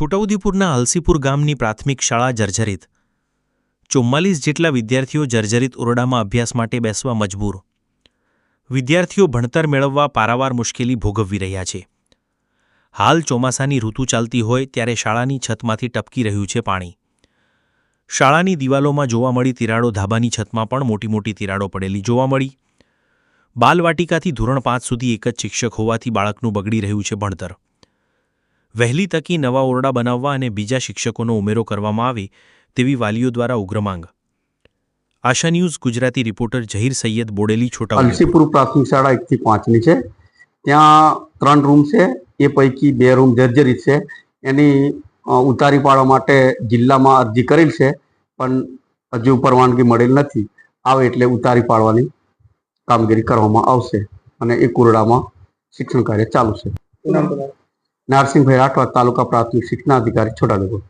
છોટાઉદેપુરના અલસીપુર ગામની પ્રાથમિક શાળા જર્જરિત. ચુમ્માલીસ જેટલા વિદ્યાર્થીઓ જર્જરિત ઓરડામાં અભ્યાસ માટે બેસવા મજબૂર. વિદ્યાર્થીઓ ભણતર મેળવવા પારાવાર મુશ્કેલી ભોગવવી રહ્યા છે. હાલ ચોમાસાની ઋતુ ચાલતી હોય ત્યારે શાળાની છતમાંથી ટપકી રહ્યું છે પાણી. શાળાની દિવાલોમાં જોવા મળી તિરાડો ધાબાની છતમાં પણ મોટી મોટી તિરાડો પડેલી જોવા મળી. બાલવાટિકાથી ધોરણ પાંચ સુધી એક જ શિક્ષક હોવાથી બાળકનું બગડી રહ્યું છે ભણતર. વહેલી તકી નવા ઓરડા બનાવવા અને બીજા શિક્ષકોનો ઉમેરો કરવામાં આવે તેવી વાલીઓ દ્વારા ઉગ્ર માંગ. આશા ન્યૂઝ ગુજરાતી રિપોર્ટર જહીર સૈયદ બોડેલી છોટા અલસીપુર પ્રાથમિક શાળા એકથી પાંચની છે. ત્યાં ત્રણ રૂમ છે. એ પૈકી બે રૂમ જર્જરિત છે. એની ઉતારી પાડવા માટે જિલ્લામાં અરજી કરેલ છે પણ હજુ પરવાનગી મળેલ નથી. આવે એટલે ઉતારી પાડવાની કામગીરી કરવામાં આવશે અને એ કુરડામાં શિક્ષણ કાર્ય ચાલુ છે. નારસિંહભાઈ રાઠવા તાલુકા પ્રાથમિક શિક્ષણાધિકારી છોટાઉદેપુર.